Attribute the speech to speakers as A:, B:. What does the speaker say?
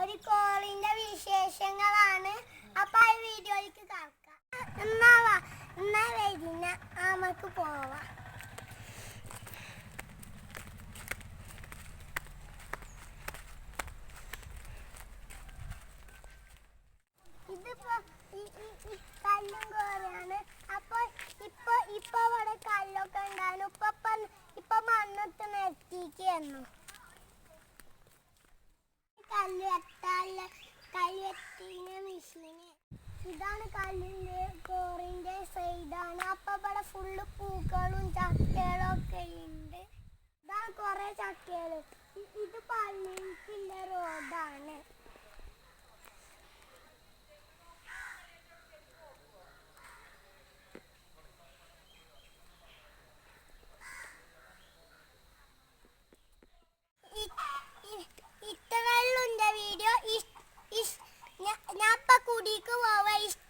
A: ഒരു കോളിന്റെ വിശേഷങ്ങളാണ്. അപ്പൊ ആ വീഡിയോയിലേക്ക് കേൾക്കാം എന്നാ വാ എന്നാ വരുന്ന? നമുക്ക് പോവാം. ഇതിപ്പോ കല്ലും കോറയാണ് അപ്പൊ ഇപ്പൊ ഇപ്പൊ ഇവിടെ കല്ലൊക്കെ ഉണ്ടായിരുന്നു. ഇപ്പൊ ഇപ്പൊ മണ്ണിട്ട് നിർത്തിക്കുന്നു മെഷീന് ഇതാണ് കല്ലിന്റെ കോറിന്റെ സൈഡാണ് അപ്പൊ ഇവിടെ ഫുള്ള് പൂക്കളും ചക്കകളും ഒക്കെ ഉണ്ട്. ഇതാണ് കൊറേ ചക്കകൾ കുടിക്ക് പോവാ ഇഷ്ടമെങ്കിൽ